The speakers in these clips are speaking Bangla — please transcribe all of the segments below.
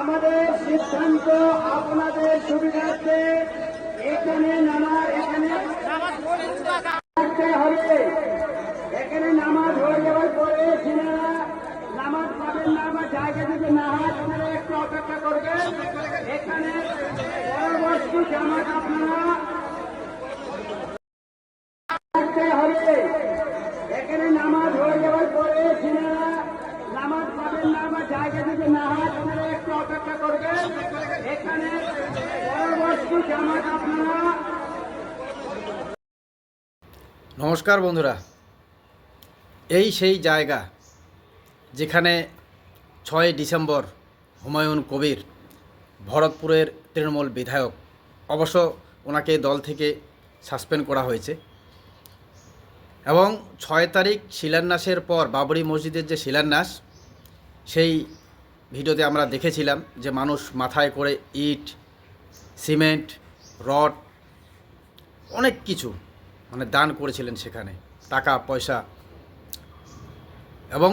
আমাদের সিদ্ধান্ত আপনাদের সুবিধার্থে এখানে নামা এখানে হবে এখানে নামাজ হয়ে যাওয়ার পরে যিনারা নামাজ পাবেন না বা জায়গা থেকে না হয় আপনারা একটু অপেক্ষা করবেন। এখানে পরবর্তী জামাত আপনারা থাকতে হবে এখানে নামাজ হয়ে যাওয়ার পরে যিনারা নামাজ পাবেন না বা জায়গা থেকে না হয় আপনারা একটু অপেক্ষা করবেন নমস্কার বন্ধুরা। এই সেই জায়গা যেখানে ছয় ডিসেম্বর হুমায়ুন কবির ভরতপুরের তৃণমূল বিধায়ক অবশ্য ওনাকে দল থেকে সাসপেন্ড করা হয়েছে এবং ছয় তারিখ শিলান্যাসের পর বাবরি মসজিদের যে শিলান্যাস, সেই ভিডিওতে আমরা দেখেছিলাম যে মানুষ মাথায় করে ইট, সিমেন্ট, রড, অনেক কিছু মানে দান করেছিলেন সেখানে, টাকা, পয়সা। এবং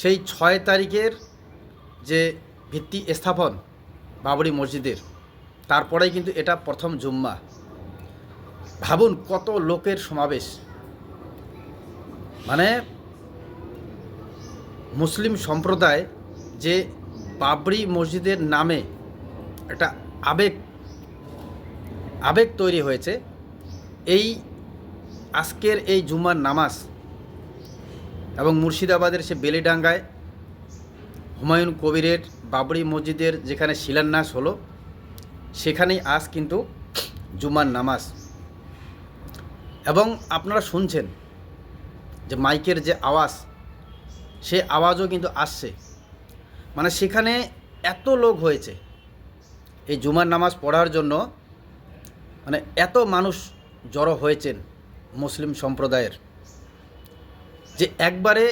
সেই ছয় তারিখের যে ভিত্তি স্থাপন বাবরি মসজিদের, তারপরেই কিন্তু এটা প্রথম জুম্মা। ভাবুন কত লোকের সমাবেশ। মানে মুসলিম সম্প্রদায় যে বাবরি মসজিদের নামে একটা আবেগ আবেগ তৈরি হয়েছে, এই আজকের এই জুমার নামাজ এবং মুর্শিদাবাদের সে বেলিডাঙ্গায় হুমায়ুন কবিরের বাবরি মসজিদের যেখানে শিলান্যাস হলো, সেখানেই আজ কিন্তু জুমার নামাজ। এবং আপনারা শুনছেন যে মাইকের যে আওয়াজ, সে আওয়াজও কিন্তু আসছে। মানে সেখানে এত লোক হয়েছে। এই জুমার নামাজ পড়ার জন্য মানে এত মানুষ জড়ো হয়েছেন মুসলিম সম্প্রদায়ের যে একবারে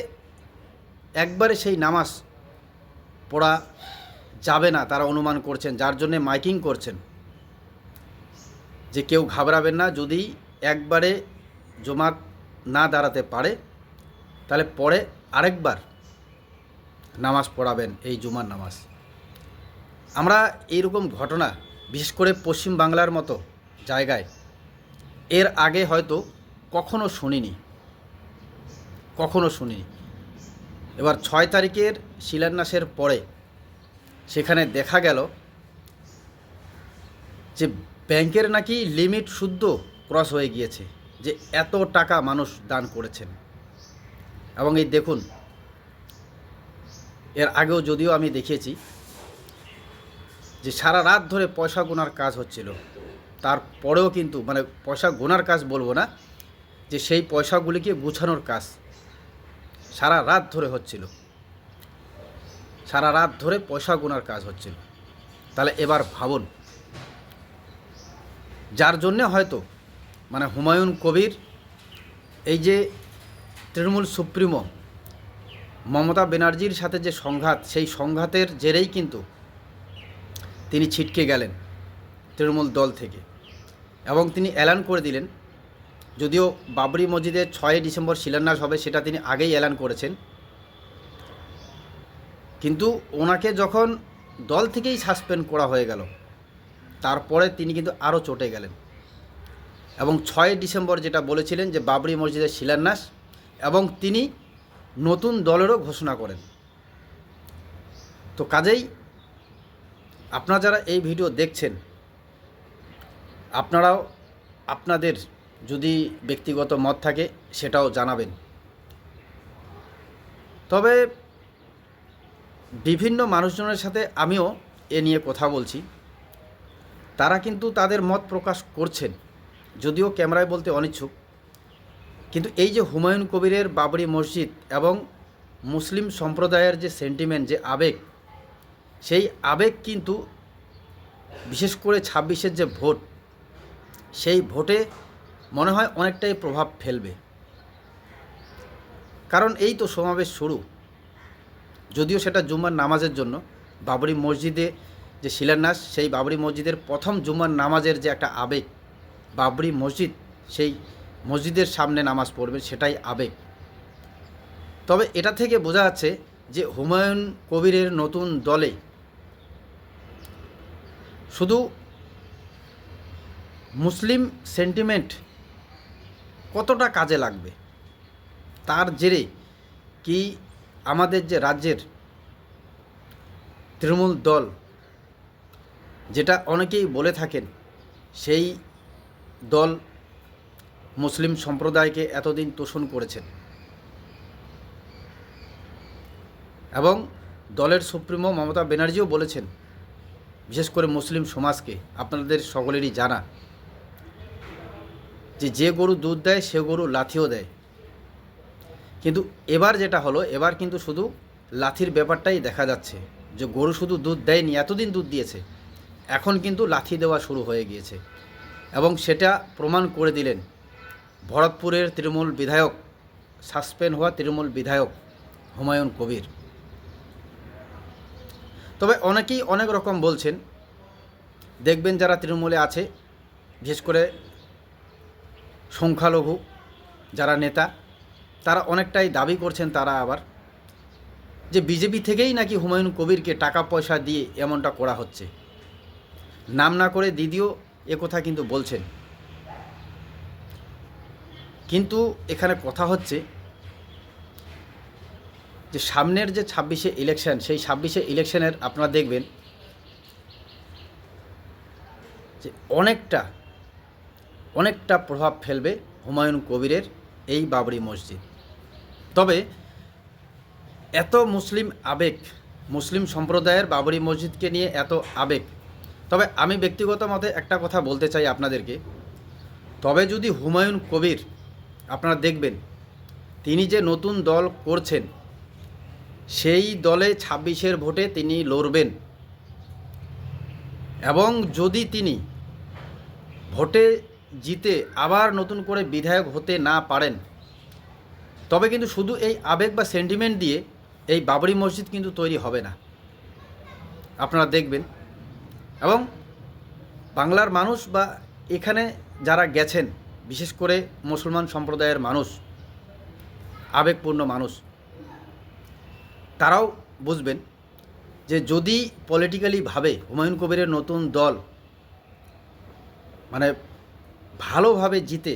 একবারে সেই নামাজ পড়া যাবে না তারা অনুমান করছেন, যার জন্যে মাইকিং করছেন। যে কেউ ঘাবড়াবেন না, যদি একবারে জমাত না দাঁড়াতে পারে, তাহলে পরে আরেকবার নামাজ পড়াবেন, এই জুমার নামাজ। আমরা এইরকম ঘটনা, বিশেষ করে পশ্চিম বাংলার মতো জায়গায়, এর আগে হয়তো কখনো শুনিনি। কখনো শুনিনি। এবার ছয় তারিখের শিলান্যাসের পরে সেখানে দেখা গেল যে ব্যাংকের নাকি লিমিট শুদ্ধ ক্রস হয়ে গিয়েছে, যে এত টাকা মানুষ দান করেছেন। এবং এই দেখুন এর আগেও যদিও আমি দেখেছি যে সারা রাত ধরে পয়সা গোনার কাজ হচ্ছিল। তারপরেও কিন্তু মানে পয়সা গোনার কাজ বলব না, যে সেই পয়সাগুলিকে গুছানোর কাজ সারা রাত ধরে হচ্ছিল। সারা রাত ধরে পয়সা গোনার কাজ হচ্ছিল। তাহলে এবার ভাবুন, যার জন্যে হয়তো মানে হুমায়ুন কবির, এই যে তৃণমূল সুপ্রিমো মমতা ব্যানার্জির সাথে যে সংঘাত, সেই সংঘাতের জেরেই কিন্তু তিনি ছিটকে গেলেন তৃণমূল দল থেকে এবং তিনি এলান করে দিলেন। যদিও বাবরি মসজিদের ছয়ই ডিসেম্বর শিলান্যাস হবে, সেটা তিনি আগেই এলান করেছেন। কিন্তু ওনাকে যখন দল থেকেই সাসপেন্ড করা হয়ে গেল, তারপরে তিনি কিন্তু আরও চটে গেলেন। এবং ছয় ডিসেম্বর যেটা বলেছিলেন যে বাবরি মসজিদের শিলান্যাস এবং তিনি নতুন দলেরও ঘোষণা করেন। তো কাজেই আপনারা যারা এই ভিডিও দেখছেন, আপনারাও আপনাদের যদি ব্যক্তিগত মত থাকে সেটাও জানাবেন। তবে বিভিন্ন মানুষজনের সাথে আমিও এ নিয়ে কথা বলছি। তারা কিন্তু তাদের মত প্রকাশ করছেন, যদিও ক্যামেরায় বলতে অনিচ্ছুক। কিন্তু এই যে হুমায়ুন কবিরের বাবরি মসজিদ এবং মুসলিম সম্প্রদায়ের যে সেন্টিমেন্ট যে আবেগ, সেই আবেগ কিন্তু বিশেষ করে ছাব্বিশের যে ভোট, সেই ভোটে মনে হয় অনেকটাই প্রভাব ফেলবে। কারণ এই তো সমাবেশ শুরু। যদিও সেটা জুম্মার নামাজের জন্য, বাবরি মসজিদে যে শিলান্যাস, সেই বাবরি মসজিদের প্রথম জুম্মার নামাজের যে একটা আবেগ, বাবরি মসজিদ, সেই মসজিদের সামনে নামাজ পড়বে, সেটাই আবেগ। তবে এটা থেকে বোঝা যাচ্ছে যে হুমায়ুন কবিরের নতুন দলে শুধু মুসলিম সেন্টিমেন্ট কতটা কাজে লাগবে? তার জেরে কি আমাদের যে রাজ্যের তৃণমূল দল, যেটা অনেকেই বলে থাকেন, সেই দল মুসলিম সম্প্রদায়কে এতদিন তোষণ করেছেন। এবং দলের সুপ্রিমো মমতা ব্যানার্জিও বলেছেন, বিশেষ করে মুসলিম সমাজকে, আপনাদের সকলেরই জানা, যে যে গরু দুধ দেয়, সে গরু লাথিও দেয়। কিন্তু এবার যেটা হলো, এবার কিন্তু শুধু লাথির ব্যাপারটাই দেখা যাচ্ছে, যে গরু শুধু দুধ দেয়নি, এতদিন দুধ দিয়েছে, এখন কিন্তু লাথি দেওয়া শুরু হয়ে গিয়েছে। এবং সেটা প্রমাণ করে দিলেন ভরতপুরের তৃণমূল বিধায়ক, সাসপেন্ড হওয়া তৃণমূল বিধায়ক হুমায়ুন কবির। তবে অনেকেই অনেক রকম বলছেন, দেখবেন যারা তৃণমূলে আছে, বিশেষ করে সংখ্যালঘু যারা নেতা, তারা অনেকটাই দাবি করছেন তারা আবার, যে বিজেপি থেকেই নাকি হুমায়ুন কবিরকে টাকা পয়সা দিয়ে এমনটা করা হচ্ছে। নাম না করে দিদিও একথা কিন্তু বলছেন। কিন্তু এখানে কথা হচ্ছে যে সামনের যে ছাব্বিশে ইলেকশন সেই ছাব্বিশে ইলেকশনের আপনারা দেখবেন যে অনেকটা অনেকটা প্রভাব ফেলবে হুমায়ুন কবিরের এই বাবরি মসজিদ। তবে এত মুসলিম আবেগ, মুসলিম সম্প্রদায়ের বাবরি মসজিদকে নিয়ে এত আবেগ, তবে আমি ব্যক্তিগত মতে একটা কথা বলতে চাই আপনাদেরকে। তবে যদি হুমায়ুন কবির আপনারা দেখবেন, তিনি যে নতুন দল করছেন, সেই দলে ছাব্বিশের ভোটে তিনি লড়বেন। এবং যদি তিনি ভোটে জিতে আবার নতুন করে বিধায়ক হতে না পারেন, তবে কিন্তু শুধু এই আবেগ বা সেন্টিমেন্ট দিয়ে এই বাবরি মসজিদ কিন্তু তৈরি হবে না। আপনারা দেখবেন, এবং বাংলার মানুষ বা এখানে যারা গেছেন বিশেষ করে মুসলমান সম্প্রদায়ের মানুষ, আবেগপূর্ণ মানুষ, তারাও বুঝবেন যে যদি পলিটিক্যালি ভাবে হুমায়ুন কবিরের নতুন দল মানে ভালোভাবে জিতে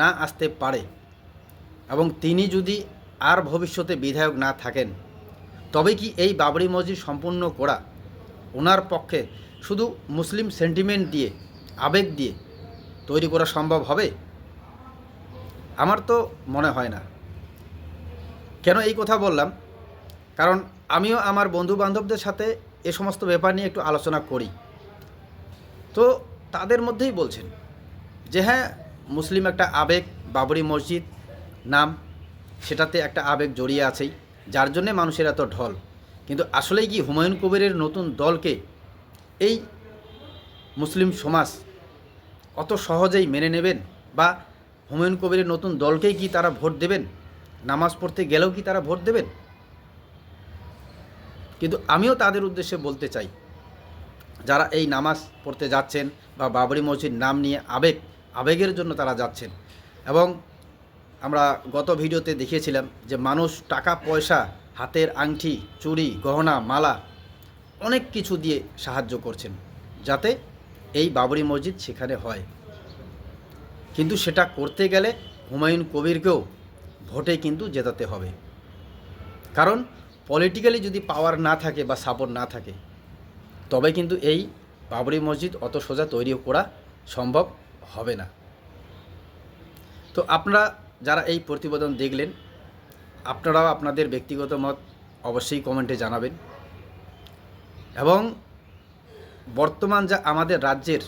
না আসতে পারে এবং তিনি যদি আর ভবিষ্যতে বিধায়ক না থাকেন তবে কি এই বাবরি মসজিদ সম্পূর্ণ করা, ওনার পক্ষে শুধু মুসলিম সেন্টিমেন্ট দিয়ে, আবেগ দিয়ে তৈরি করা সম্ভব হবে? আমার তো মনে হয় না। কেন এই কথা বললাম? কারণ আমিও আমার বন্ধু বান্ধবদের সাথে এ সমস্ত ব্যাপার নিয়ে একটু আলোচনা করি। তো তাদের মধ্যেই বলছেন যে হ্যাঁ মুসলিম একটা আবেগ, বাবরি মসজিদ নাম, সেটাতে একটা আবেগ জড়িয়ে আছেই, যার জন্যে মানুষের এত ঢল। কিন্তু আসলেই কি হুমায়ুন কবিরের নতুন দলকে এই মুসলিম সমাজ অত সহজেই মেনে নেবেন? বা হুমায়ুন কবিরের নতুন দলকেই কি তারা ভোট দেবেন? নামাজ পড়তে গেলেও কি তারা ভোট দেবেন? কিন্তু আমিও তাদের উদ্দেশ্যে বলতে চাই, যারা এই নামাজ পড়তে যাচ্ছেন বা বাবরি মসজিদ নাম নিয়ে আবেগ, আবেগের জন্য তারা যাচ্ছেন। এবং আমরা গত ভিডিওতে দেখিয়েছিলাম যে মানুষ টাকা, পয়সা, হাতের আংটি, চুড়ি, গহনা, মালা অনেক কিছু দিয়ে সাহায্য করছেন, যাতে এই বাবরি মসজিদ সেখানে হয়। কিন্তু সেটা করতে গেলে হুমায়ুন কবিরকেও ভোটে কিন্তু জেতাতে হবে। কারণ পলিটিক্যালি যদি পাওয়ার না থাকে বা সাপোর্ট না থাকে, তবে কিন্তু এই বাবরি মসজিদ অত সোজা তৈরি করা সম্ভব হবে না। তো আপনারা যারা এই প্রতিবেদন দেখলেন, আপনারাও আপনাদের ব্যক্তিগত মত অবশ্যই কমেন্টে জানাবেন। এবং বর্তমান যা আমাদের রাজ্যের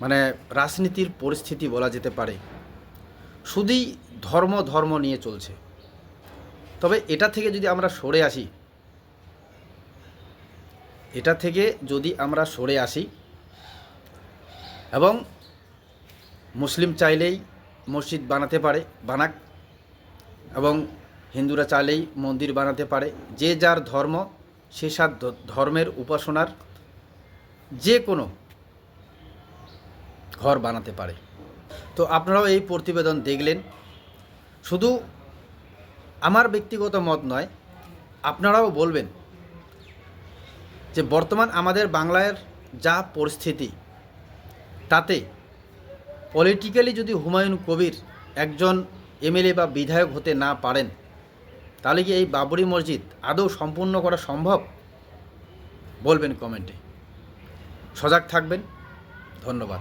মানে রাজনীতির পরিস্থিতি বলা যেতে পারে, শুধুই ধর্ম ধর্ম নিয়ে চলছে। তবে এটা থেকে যদি আমরা সরে আসি, এটা থেকে যদি আমরা সরে আসি এবং মুসলিম চাইলেই মসজিদ বানাতে পারে, বানাক, এবং হিন্দুরা চাইলেই মন্দির বানাতে পারে, যে যার ধর্ম সে ধ- ধর্মের উপাসনার যে কোনো ঘর বানাতে পারে। তো আপনারাও এই প্রতিবেদন দেখলেন। শুধু আমার ব্যক্তিগত মত নয়, আপনারাও বলবেন যে বর্তমান আমাদের বাংলার যা পরিস্থিতি, তাতে পলিটিক্যালি যদি হুমায়ুন কবির একজন এমএলএ বা বিধায়ক হতে না পারেন তাহলে কি এই বাবরি মসজিদ আদৌ সম্পূর্ণ করা সম্ভব? বলবেন কমেন্টে। সজাগ থাকবেন। ধন্যবাদ।